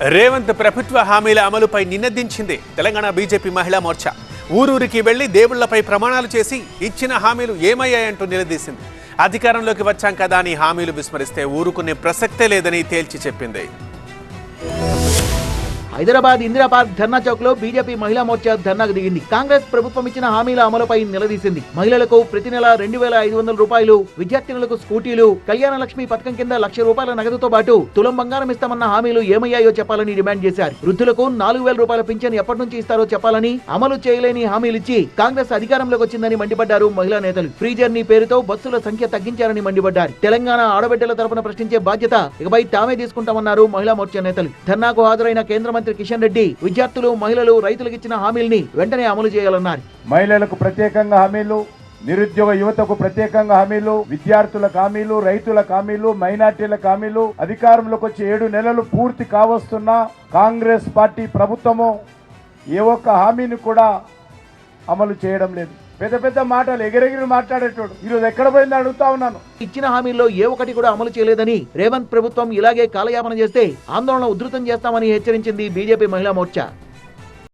రేవంత్ ప్రభుత్వ హామీల అమలుపై నినదించింది తెలంగాణ బీజేపీ మహిళా మోర్చా. ఊరూరికి వెళ్ళి దేవుళ్ళపై ప్రమాణాలు చేసి ఇచ్చిన హామీలు ఏమయ్యాయంటూ నిలదీసింది. అధికారంలోకి వచ్చాం కదా అని హామీలు విస్మరిస్తే ఊరుకునే ప్రసక్తే లేదని తేల్చి చెప్పింది. హైదరాబాద్ ఇందిరా పార్క్ ధర్నా చౌక్లో బీజేపీ మహిళా మోర్చా ధర్నాకు దిగింది. కాంగ్రెస్ ప్రభుత్వం ఇచ్చిన హామీల అమలుపై నిలదీసింది. మహిళలకు ప్రతి నెల రెండు వేల ఐదు వందల రూపాయలు విద్యార్థినులకు స్కూటీలు కళ్యాణ లక్ష్మి పథకం కింద లక్ష రూపాయల నగదుతో పాటు తులం బంగారం ఇస్తామన్న హామీలు ఏమయ్యాయో చెప్పాలని డిమాండ్ చేశారు. వృద్ధులకు నాలుగు వేల రూపాయల పింఛన్ ఎప్పటి నుంచి ఇస్తారో చెప్పాలని అమలు చేయలేని హామీలు ఇచ్చి కాంగ్రెస్ అధికారంలోకి వచ్చిందని మండిపడ్డారు మహిళా నేతలు. ఫ్రీ జర్నీ పేరుతో బస్సుల సంఖ్య తగ్గించారని మండిపడ్డారు. తెలంగాణ ఆడబిడ్డల తరపున ప్రశ్నించే బాధ్యత ఇకపై తామే తీసుకుంటామన్నారు మహిళా మోర్చా నేతలు. ధర్నాకు హాజరైన కేంద్ర మంత్రి కిషన్ రెడ్డి విద్యార్థులు మహిళలు రైతులకు ఇచ్చిన హామీల్ని వెంటనే అమలు చేయాలన్నారు. మహిళలకు ప్రత్యేకంగా హామీలు నిరుద్యోగ యువతకు ప్రత్యేకంగా హామీలు విద్యార్థులకు హామీలు రైతులకు హామీలు మైనార్టీల హామీలు అధికారంలోకి వచ్చి ఏడు నెలలు పూర్తి కావస్తున్న కాంగ్రెస్ పార్టీ ప్రభుత్వము ఏ ఒక్క హామీని కూడా అమలు చేయడం లేదు. పెద్ద పెద్ద మాటలు ఎగిరెగిరి మాట్లాడేటోడు. ఈరోజు ఎక్కడ పోయిందో అడుగుతా ఉన్నాను. ఇచ్చిన హామీల్లో ఏ ఒక్కటి కూడా అమలు చేయలేదని రేవంత్ ప్రభుత్వం ఇలాగే కాలయాపన చేస్తే ఆందోళన ఉధృతం చేస్తామని హెచ్చరించింది బీజేపీ మహిళా మోర్చా.